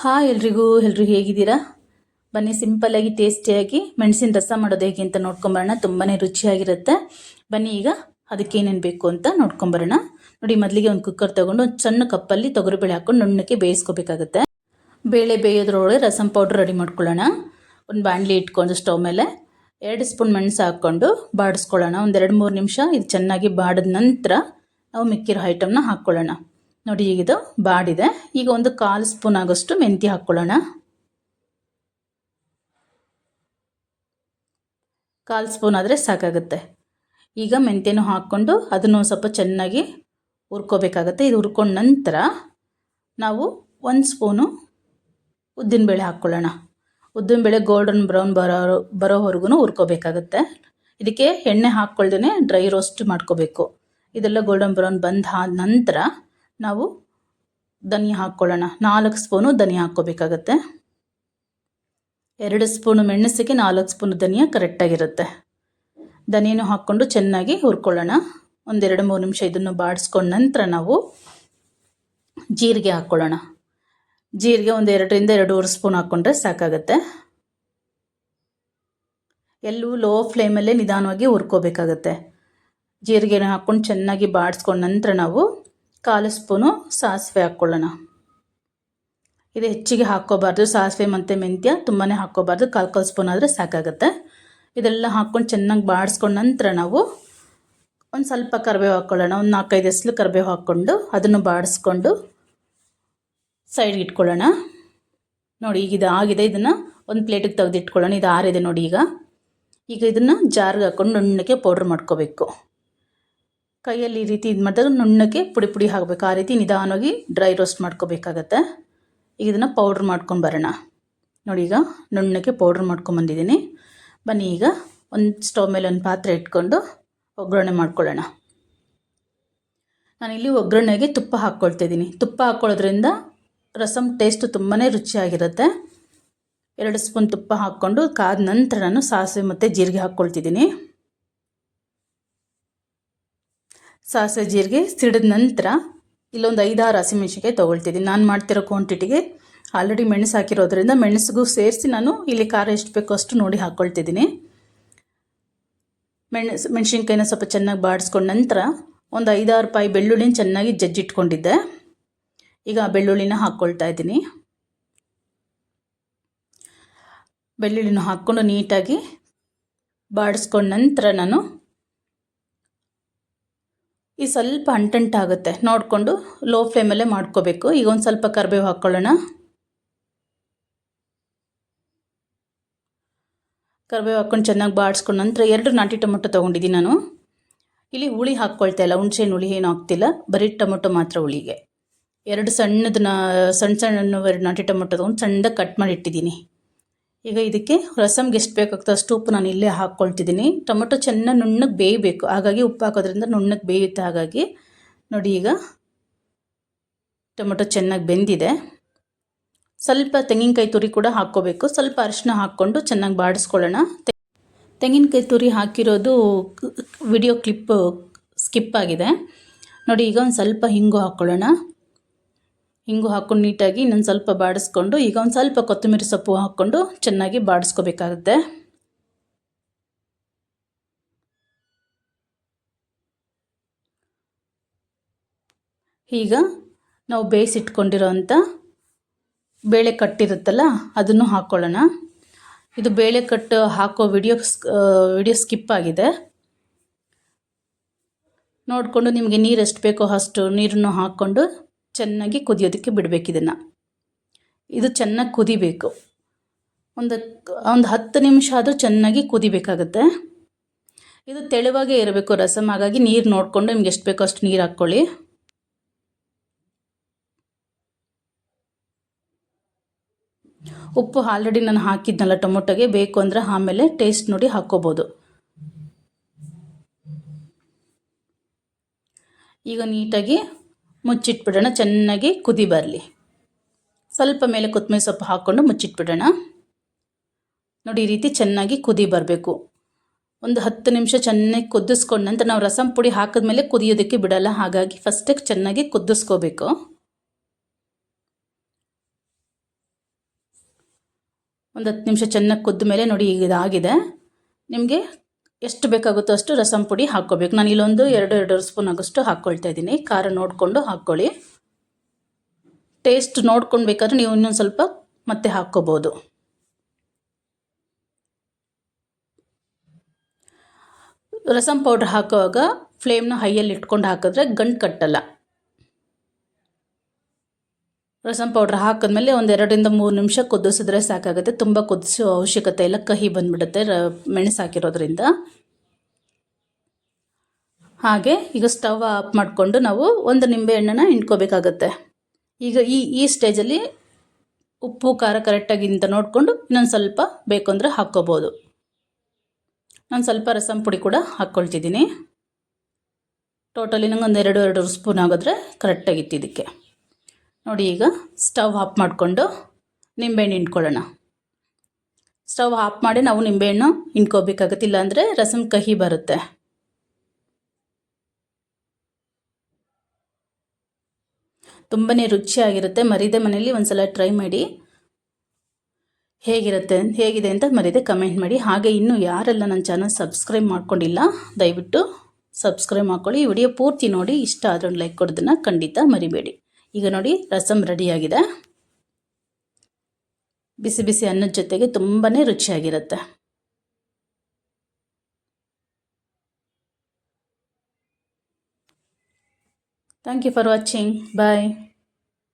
Hi ಎಲ್ರಿಗೂ ಎಲ್ಲರೂ ಹೇಗಿದ್ದೀರಾ? ಬನ್ನಿ ಸಿಂಪಲ್ಲಾಗಿ ಟೇಸ್ಟಿಯಾಗಿ ಮೆಣಸಿನ ರಸ ಮಾಡೋದು ಹೇಗೆ ಅಂತ ನೋಡ್ಕೊಂಬರೋಣ. ತುಂಬಾ ರುಚಿಯಾಗಿರುತ್ತೆ. ಬನ್ನಿ ಈಗ ಅದಕ್ಕೆ ಏನೇನು ಬೇಕು ಅಂತ ನೋಡ್ಕೊಂಬರೋಣ. ನೋಡಿ, ಮೊದಲಿಗೆ ಒಂದು ಕುಕ್ಕರ್ ತೊಗೊಂಡು ಒಂದು ಸಣ್ಣ ಕಪ್ಪಲ್ಲಿ ತೊಗರಿಬೇಳೆ ಹಾಕ್ಕೊಂಡು ನುಣ್ಣಕ್ಕೆ ಬೇಯಿಸ್ಕೋಬೇಕಾಗುತ್ತೆ. ಬೇಳೆ ಬೇಯೋದ್ರೊಳಗೆ ರಸಂ ಪೌಡ್ರ್ ರೆಡಿ ಮಾಡ್ಕೊಳ್ಳೋಣ. ಒಂದು ಬಾಣಲಿ ಇಟ್ಕೊಂಡು ಸ್ಟವ್ ಮೇಲೆ ಎರಡು ಸ್ಪೂನ್ ಮೆಣಸು ಹಾಕ್ಕೊಂಡು ಬಾಡಿಸ್ಕೊಳ್ಳೋಣ. ಒಂದೆರಡು ಮೂರು ನಿಮಿಷ ಇದು ಚೆನ್ನಾಗಿ ಬಾಡಿದ ನಂತರ ನಾವು ಮಿಕ್ಕಿರೋ ಐಟಮ್ನ ಹಾಕ್ಕೊಳ್ಳೋಣ. ನೋಡಿ, ಈಗ ಇದು ಬಾಡಿದೆ. ಈಗ ಒಂದು ಕಾಲು ಸ್ಪೂನ್ ಆಗೋಷ್ಟು ಮೆಂತ್ಯ ಹಾಕ್ಕೊಳ್ಳೋಣ. ಕಾಲು ಸ್ಪೂನ್ ಆದರೆ ಸಾಕಾಗುತ್ತೆ. ಈಗ ಮೆಂತ್ಯನೂ ಹಾಕ್ಕೊಂಡು ಅದನ್ನು ಸ್ವಲ್ಪ ಚೆನ್ನಾಗಿ ಹುರ್ಕೋಬೇಕಾಗತ್ತೆ. ಇದು ಹುರ್ಕೊಂಡ ನಂತರ ನಾವು ಒಂದು ಸ್ಪೂನು ಉದ್ದಿನಬೇಳೆ ಹಾಕ್ಕೊಳ್ಳೋಣ. ಉದ್ದಿನಬೇಳೆ ಗೋಲ್ಡನ್ ಬ್ರೌನ್ ಬರೋ, ಬರೋವರೆಗೂ ಹುರ್ಕೋಬೇಕಾಗತ್ತೆ. ಇದಕ್ಕೆ ಎಣ್ಣೆ ಹಾಕ್ಕೊಳ್ದೇ ಡ್ರೈ ರೋಸ್ಟ್ ಮಾಡ್ಕೋಬೇಕು. ಇದೆಲ್ಲ ಗೋಲ್ಡನ್ ಬ್ರೌನ್ ಬಂದ ನಂತರ ನಾವು ಧನಿಯ ಹಾಕ್ಕೊಳ್ಳೋಣ. ನಾಲ್ಕು ಸ್ಪೂನು ಧನಿಯಾ ಹಾಕ್ಕೋಬೇಕಾಗತ್ತೆ. ಎರಡು ಸ್ಪೂನು ಮೆಣಸಿಗೆ, ನಾಲ್ಕು ಸ್ಪೂನು ಧನಿಯ ಕರೆಕ್ಟಾಗಿರುತ್ತೆ. ಧನಿಯನ್ನು ಹಾಕ್ಕೊಂಡು ಚೆನ್ನಾಗಿ ಹುರ್ಕೊಳ್ಳೋಣ. ಒಂದೆರಡು ಮೂರು ನಿಮಿಷ ಇದನ್ನು ಬಾಡಿಸ್ಕೊಂಡ ನಂತರ ನಾವು ಜೀರಿಗೆ ಹಾಕ್ಕೊಳ್ಳೋಣ. ಜೀರಿಗೆ ಒಂದು ಎರಡರಿಂದ ಎರಡೂವರೆ ಸ್ಪೂನ್ ಹಾಕ್ಕೊಂಡ್ರೆ ಸಾಕಾಗತ್ತೆ. ಎಲ್ಲೂ ಲೋ ಫ್ಲೇಮಲ್ಲೇ ನಿಧಾನವಾಗಿ ಹುರ್ಕೋಬೇಕಾಗತ್ತೆ. ಜೀರಿಗೆನ ಹಾಕ್ಕೊಂಡು ಚೆನ್ನಾಗಿ ಬಾಡಿಸ್ಕೊಂಡ ನಂತರ ನಾವು ಕಾಲು ಸ್ಪೂನು ಸಾಸಿವೆ ಹಾಕ್ಕೊಳ್ಳೋಣ. ಇದು ಹೆಚ್ಚಿಗೆ ಹಾಕ್ಕೋಬಾರ್ದು. ಸಾಸಿವೆ ಮತ್ತು ಮೆಂತ್ಯ ತುಂಬಾ ಹಾಕ್ಕೋಬಾರ್ದು. ಕಾಲು ಕಾಲು ಸ್ಪೂನ್ ಆದರೆ ಸಾಕಾಗುತ್ತೆ. ಇದೆಲ್ಲ ಹಾಕ್ಕೊಂಡು ಚೆನ್ನಾಗಿ ಬಾಡಿಸ್ಕೊಂಡು ನಂತರ ನಾವು ಒಂದು ಸ್ವಲ್ಪ ಕರಿಬೇವು ಹಾಕ್ಕೊಳ್ಳೋಣ. ಒಂದು ನಾಲ್ಕೈದು ಎಸ್ಲು ಕರಿಬೇವು ಹಾಕ್ಕೊಂಡು ಅದನ್ನು ಬಾಡಿಸ್ಕೊಂಡು ಸೈಡ್ಗೆ ಇಟ್ಕೊಳ್ಳೋಣ. ನೋಡಿ, ಈಗ ಇದು ಆಗಿದೆ. ಇದನ್ನು ಒಂದು ಪ್ಲೇಟಿಗೆ ತೆಗೆದಿಟ್ಕೊಳ್ಳೋಣ. ಇದು ಆರಿದೆ ನೋಡಿ ಈಗ. ಈಗ ಇದನ್ನು ಜಾರ್ಗೆ ಹಾಕ್ಕೊಂಡು ನುಣ್ಣಗೆ ಪೌಡ್ರ್ ಮಾಡ್ಕೋಬೇಕು. ಕೈಯಲ್ಲಿ ಈ ರೀತಿ ಇದು ಮಾಡಿದಾಗ ನುಣ್ಣಗೆ ಪುಡಿ ಪುಡಿ ಹಾಕಬೇಕು. ಆ ರೀತಿ ನಿಧಾನವಾಗಿ ಡ್ರೈ ರೋಸ್ಟ್ ಮಾಡ್ಕೋಬೇಕಾಗತ್ತೆ. ಈಗ ಇದನ್ನು ಪೌಡ್ರ್ ಮಾಡ್ಕೊಂಡು ಬರೋಣ. ನೋಡಿ ಈಗ ನುಣ್ಣಕ್ಕೆ ಪೌಡ್ರ್ ಮಾಡ್ಕೊಂಬಂದಿದ್ದೀನಿ ಬನ್ನಿ ಈಗ ಒಂದು ಸ್ಟವ್ ಮೇಲೆ ಒಂದು ಪಾತ್ರೆ ಇಟ್ಕೊಂಡು ಒಗ್ಗರಣೆ ಮಾಡ್ಕೊಳ್ಳೋಣ. ನಾನಿಲ್ಲಿ ಒಗ್ಗರಣೆಗೆ ತುಪ್ಪ ಹಾಕ್ಕೊಳ್ತಿದ್ದೀನಿ ತುಪ್ಪ ಹಾಕ್ಕೊಳ್ಳೋದ್ರಿಂದ ರಸಮ್ ಟೇಸ್ಟು ತುಂಬಾ ರುಚಿಯಾಗಿರುತ್ತೆ. ಎರಡು ಸ್ಪೂನ್ ತುಪ್ಪ ಹಾಕ್ಕೊಂಡು ಕಾದ ನಂತರ ನಾನು ಸಾಸಿವೆ ಮತ್ತು ಜೀರಿಗೆ ಹಾಕ್ಕೊಳ್ತಿದ್ದೀನಿ ಸಾಸಿವೆ ಜೀರಿಗೆ ಸಿಡಿದ ನಂತರ ಇಲ್ಲೊಂದು ಐದಾರು ಹಸಿಮೆಣ್ಸಿನ್ಕಾಯಿ ತೊಗೊಳ್ತಿದ್ದೀನಿ. ನಾನು ಮಾಡ್ತಿರೋ ಕ್ವಾಂಟಿಟಿಗೆ ಆಲ್ರೆಡಿ ಮೆಣಸು ಹಾಕಿರೋದ್ರಿಂದ ಮೆಣಸಿಗೂ ಸೇರಿಸಿ ನಾನು ಇಲ್ಲಿ ಖಾರ ಎಷ್ಟು ಬೇಕೋ ಅಷ್ಟು ನೋಡಿ ಹಾಕ್ಕೊಳ್ತಿದ್ದೀನಿ ಮೆಣಸು, ಮೆಣಸಿನ್ಕಾಯಿನ ಸ್ವಲ್ಪ ಚೆನ್ನಾಗಿ ಬಾಡಿಸ್ಕೊಂಡ ನಂತರ ಒಂದು ಐದಾರು ರೂಪಾಯಿ ಬೆಳ್ಳುಳ್ಳಿನ ಚೆನ್ನಾಗಿ ಜಜ್ಜಿಟ್ಕೊಂಡಿದ್ದೆ. ಈಗ ಆ ಬೆಳ್ಳುಳ್ಳಿನ ಹಾಕ್ಕೊಳ್ತಾ ಇದ್ದೀನಿ. ಬೆಳ್ಳುಳ್ಳಿನ ಹಾಕ್ಕೊಂಡು ನೀಟಾಗಿ ಬಾಡಿಸ್ಕೊಂಡ ನಂತರ ನಾನು ಈ ಸ್ವಲ್ಪ ಅಂಟಂಟಾಗುತ್ತೆ ನೋಡಿಕೊಂಡು ಲೋ ಫ್ಲೇಮಲ್ಲೇ ಮಾಡ್ಕೋಬೇಕು. ಈಗ ಒಂದು ಸ್ವಲ್ಪ ಕರಿಬೇವು ಹಾಕ್ಕೊಳ್ಳೋಣ ಕರಿಬೇವು ಹಾಕ್ಕೊಂಡು ಚೆನ್ನಾಗಿ ಬಾಡಿಸ್ಕೊಂಡು ನಂತರ ಎರಡು ನಾಟಿ ಟೊಮೊಟೊ ತೊಗೊಂಡಿದ್ದೀನಿ ನಾನು. ಇಲ್ಲಿ ಹುಳಿ ಹಾಕ್ಕೊಳ್ತಾ ಇಲ್ಲ. ಹುಣ್ಸೆಹಣ್ಣು ಹುಳಿ ಏನು ಹಾಕ್ತಿಲ್ಲ. ಬರೀ ಟೊಮೊಟೊ ಮಾತ್ರ ಹುಳಿಗೆ. ಎರಡು ಸಣ್ಣದನ್ನ, ಸಣ್ಣ ಸಣ್ಣ ನಾಟಿ ಟೊಮೊಟೊ ತೊಗೊಂಡು ಸಣ್ಣದಾಗಿ ಕಟ್ ಮಾಡಿ ಇಟ್ಟಿದ್ದೀನಿ. ಈಗ ಇದಕ್ಕೆ ರಸಮ್ಗೆ ಎಷ್ಟು ಬೇಕಾಗ್ತದೆ ಅಷ್ಟು ಉಪ್ಪು ನಾನು ಇಲ್ಲೇ ಹಾಕ್ಕೊಳ್ತಿದ್ದೀನಿ. ಟೊಮೊಟೊ ಚೆನ್ನಾಗಿ ನುಣ್ಣಗೆ ಬೇಯಬೇಕು. ಹಾಗಾಗಿ ಉಪ್ಪು ಹಾಕೋದ್ರಿಂದ ನುಣ್ಣಗೆ ಬೇಯುತ್ತೆ. ಹಾಗಾಗಿ ನೋಡಿ ಈಗ ಟೊಮೊಟೊ ಚೆನ್ನಾಗಿ ಬೆಂದಿದೆ. ಸ್ವಲ್ಪ ತೆಂಗಿನಕಾಯಿ ತುರಿ ಕೂಡ ಹಾಕ್ಕೋಬೇಕು. ಸ್ವಲ್ಪ ಅರಿಶಿನ ಹಾಕ್ಕೊಂಡು ಚೆನ್ನಾಗಿ ಬಾಡಿಸ್ಕೊಳ್ಳೋಣ. ತೆಂಗಿನಕಾಯಿ ತುರಿ ಹಾಕಿರೋದು ವಿಡಿಯೋ ಕ್ಲಿಪ್ ಸ್ಕಿಪ್ ಆಗಿದೆ. ನೋಡಿ ಈಗ ಒಂದು ಸ್ವಲ್ಪ ಹಿಂಗು ಹಾಕ್ಕೊಳ್ಳೋಣ. ಹಿಂಗು ಹಾಕ್ಕೊಂಡು ನೀಟಾಗಿ ಇನ್ನೊಂದು ಸ್ವಲ್ಪ ಬಾಡಿಸ್ಕೊಂಡು ಈಗ ಒಂದು ಸ್ವಲ್ಪ ಕೊತ್ತಂಬರಿ ಸೊಪ್ಪು ಹಾಕ್ಕೊಂಡು ಚೆನ್ನಾಗಿ ಬಾಡಿಸ್ಕೋಬೇಕಾಗುತ್ತೆ. ಈಗ ನಾವು ಬೇಯಿಸಿಟ್ಕೊಂಡಿರೋ ಅಂಥ ಬೇಳೆ ಕಟ್ಟಿರುತ್ತಲ್ಲ ಅದನ್ನು ಹಾಕ್ಕೊಳ್ಳೋಣ ಇದು ಬೇಳೆ ಕಟ್ಟು ಹಾಕೋ ವಿಡಿಯೋ ವಿಡಿಯೋ ಸ್ಕಿಪ್ ಆಗಿದೆ. ನೋಡಿಕೊಂಡು ನಿಮಗೆ ನೀರು ಎಷ್ಟು ಬೇಕೋ ಅಷ್ಟು ನೀರನ್ನು ಹಾಕ್ಕೊಂಡು ಚೆನ್ನಾಗಿ ಕುದಿಯೋದಕ್ಕೆ ಬಿಡಬೇಕು ಇದನ್ನು. ಇದು ಚೆನ್ನಾಗಿ ಕುದಿಬೇಕು. ಒಂದು ಒಂದು ಹತ್ತು ನಿಮಿಷ ಆದರೂ ಚೆನ್ನಾಗಿ ಕುದಿಬೇಕಾಗುತ್ತೆ. ಇದು ತೆಳುವಾಗೇ ಇರಬೇಕು ರಸಮ್ ಹಾಗಾಗಿ ನೀರು ನೋಡಿಕೊಂಡು ನಿಮ್ಗೆ ಎಷ್ಟು ಬೇಕೋ ಅಷ್ಟು ನೀರು ಹಾಕ್ಕೊಳ್ಳಿ. ಉಪ್ಪು ಆಲ್ರೆಡಿ ನಾನು ಹಾಕಿದ್ನಲ್ಲ ಟೊಮೊಟೊಗೆ, ಬೇಕು ಅಂದರೆ ಆಮೇಲೆ ಟೇಸ್ಟ್ ನೋಡಿ ಹಾಕ್ಕೋಬೋದು. ಈಗ ನೀಟಾಗಿ ಮುಚ್ಚಿಟ್ಬಿಡೋಣ, ಚೆನ್ನಾಗಿ ಕುದಿ ಬರಲಿ. ಸ್ವಲ್ಪ ಮೇಲೆ ಕೊತ್ತಂಬರಿ ಸೊಪ್ಪು ಹಾಕ್ಕೊಂಡು ಮುಚ್ಚಿಟ್ಬಿಡೋಣ. ನೋಡಿ, ಈ ರೀತಿ ಚೆನ್ನಾಗಿ ಕುದಿ ಬರಬೇಕು. ಒಂದು ಹತ್ತು ನಿಮಿಷ ಚೆನ್ನಾಗಿ ಕುದಿಸ್ಕೊಂಡ ನಂತರ ನಾವು ರಸಂ ಪುಡಿ ಹಾಕಿದ್ಮೇಲೆ ಕುದಿಯೋದಕ್ಕೆ ಬಿಡಲ್ಲ. ಹಾಗಾಗಿ ಫಸ್ಟಿಗೆ ಚೆನ್ನಾಗಿ ಕುದಿಸ್ಕೋಬೇಕು. ಒಂದು ಹತ್ತು ನಿಮಿಷ ಚೆನ್ನಾಗಿ ಕುದ್ದ ಮೇಲೆ ನೋಡಿ, ಈಗ ಇದಾಗಿದೆ. ನಿಮಗೆ ಎಷ್ಟು ಬೇಕಾಗುತ್ತೋ ಅಷ್ಟು ರಸಂ ಪುಡಿ ಹಾಕ್ಕೋಬೇಕು. ನಾನು ಇಲ್ಲೊಂದು ಎರಡು ಎರಡು ಸ್ಪೂನ್ ಆಗೋಷ್ಟು ಹಾಕ್ಕೊಳ್ತಾ ಇದ್ದೀನಿ. ಖಾರ ನೋಡಿಕೊಂಡು ಹಾಕ್ಕೊಳ್ಳಿ. ಟೇಸ್ಟ್ ನೋಡ್ಕೊಂಡು ಬೇಕಾದ್ರೆ ನೀವು ಇನ್ನೊಂದು ಸ್ವಲ್ಪ ಮತ್ತೆ ಹಾಕ್ಕೋಬೋದು. ರಸಂ ಪೌಡ್ರ್ ಹಾಕುವಾಗ ಫ್ಲೇಮ್ನ ಹೈಯಲ್ಲಿ ಇಟ್ಕೊಂಡು ಹಾಕಿದ್ರೆ ಗಂಟು ಕಟ್ಟಲ್ಲ. ರಸಂ ಪೌಡ್ರ್ ಹಾಕಿದ್ಮೇಲೆ ಒಂದು ಎರಡರಿಂದ ಮೂರು ನಿಮಿಷ ಕುದಿಸಿದ್ರೆ ಸಾಕಾಗುತ್ತೆ. ತುಂಬ ಕುದಿಸೋ ಅವಶ್ಯಕತೆ ಇಲ್ಲ. ಕಹಿ ಬಂದ್ಬಿಡುತ್ತೆ. ರ, ಮೆಣಸು ಹಾಕಿರೋದ್ರಿಂದ. ಹಾಗೆ ಈಗ ಸ್ಟವ್ ಆಫ್ ಮಾಡಿಕೊಂಡು ನಾವು ಒಂದು ನಿಂಬೆಹಣ್ಣನ್ನು ಹಿಂಡ್ಕೋಬೇಕಾಗತ್ತೆ. ಈಗ ಈ ಈ ಸ್ಟೇಜಲ್ಲಿ ಉಪ್ಪು, ಖಾರ ಕರೆಕ್ಟಾಗಿ ಅಂತ ನೋಡಿಕೊಂಡು ಇನ್ನೊಂದು ಸ್ವಲ್ಪ ಬೇಕು ಅಂದರೆ ಹಾಕ್ಕೋಬೋದು. ನಾನು ಸ್ವಲ್ಪ ರಸಂ ಪುಡಿ ಕೂಡ ಹಾಕ್ಕೊಳ್ತಿದ್ದೀನಿ ಟೋಟಲಿ ನಂಗೆ ಒಂದು ಎರಡು ಎರಡು ಸ್ಪೂನ್ ಆಗಿದ್ರೆ ಕರೆಕ್ಟಾಗಿತ್ತು ಇದಕ್ಕೆ. ನೋಡಿ ಈಗ ಸ್ಟವ್ ಆಫ್ ಮಾಡಿಕೊಂಡು ನಿಂಬೆಹಣ್ಣು ಹಿಂಡ್ಕೊಳ್ಳೋಣ. ಸ್ಟವ್ ಆಫ್ ಮಾಡಿ ನಾವು ನಿಂಬೆಹಣ್ಣು ಹಿಂಡ್ಕೋಬೇಕಾಗುತ್ತಿಲ್ಲ ಅಂದರೆ ರಸಮ್ ಕಹಿ ಬರುತ್ತೆ. ತುಂಬಾ ರುಚಿಯಾಗಿರುತ್ತೆ, ಮರಿದೆ ಮನೇಲಿ ಒಂದ್ಸಲ ಟ್ರೈ ಮಾಡಿ. ಹೇಗಿರುತ್ತೆ, ಹೇಗಿದೆ ಅಂತ ಮರಿದೆ ಕಮೆಂಟ್ ಮಾಡಿ. ಹಾಗೆ ಇನ್ನೂ ಯಾರೆಲ್ಲ ನನ್ನ ಚಾನಲ್ ಸಬ್ಸ್ಕ್ರೈಬ್ ಮಾಡ್ಕೊಂಡಿಲ್ಲ, ದಯವಿಟ್ಟು ಸಬ್ಸ್ಕ್ರೈಬ್ ಮಾಡ್ಕೊಳ್ಳಿ. ಈ ವಿಡಿಯೋ ಪೂರ್ತಿ ನೋಡಿ, ಇಷ್ಟ ಆದ್ರೆ ಲೈಕ್ ಕೊಡೋದನ್ನು ಖಂಡಿತ ಮರಿಬೇಡಿ. ಈಗ ನೋಡಿ ರಸಮ್ ರೆಡಿಯಾಗಿದೆ. ಬಿಸಿ ಬಿಸಿ ಅನ್ನದ ಜೊತೆಗೆ ತುಂಬಾ ರುಚಿಯಾಗಿರುತ್ತೆ. Thank you for watching bye